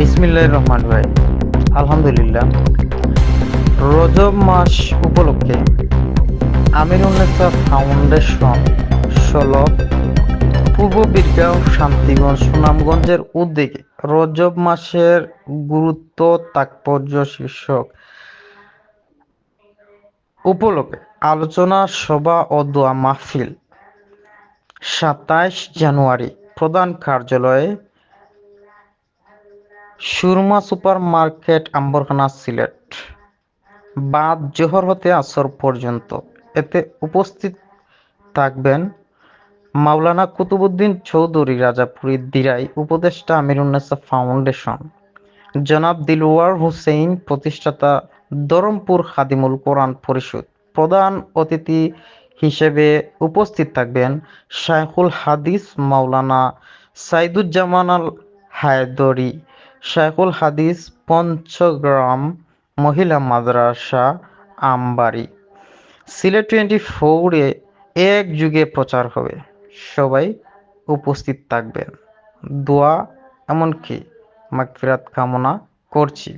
বিসমিল্লাহ রহমান ভাই, আলহামদুলিল্লাহ। রজব মাস উপলক্ষে আমির উন্নেসা ফাউন্ডেশন ষোলক পূর্ব বীরগাঁও শান্তিগঞ্জ সুনামগঞ্জের উদ্যোগে রজব মাসের গুরুত্ব তাৎপর্য শীর্ষক উপলক্ষে আলোচনা, সভা ও দোয়া মাহফিল সাতাইশ জানুয়ারি প্রধান কার্যালয়ে সুরমা সুপার মার্কেট আম্বরখানা, সিলেট। বাদ জোহর হতে আসর পর্যন্ত। এতে উপস্থিত থাকবেন মাওলানা কুতুবুদ্দিন চৌধুরী, রাজাপুরী দিরাই, উপদেষ্টা আমিরুন্নেসা ফাউন্ডেশন, জনাব দিলওয়ার হুসেইন, প্রতিষ্ঠাতা ধরমপুর খাদিমুল কোরআন পরিষদ। প্রধান অতিথি হিসেবে উপস্থিত থাকবেন শাইখুল হাদিস মাওলানা সাইদুজ্জামান আল হায়দরি। শাইখুল হাদিস, পঞ্চগ্রাম, মহিলা মাদ্রাসা, আমবাড়ি। সিলেট টোয়েন্টি ফোরে এক যুগে প্রচার হবে। সবাই উপস্থিত থাকবেন। দোয়া এমনকি মাগফিরাত কামনা করছি।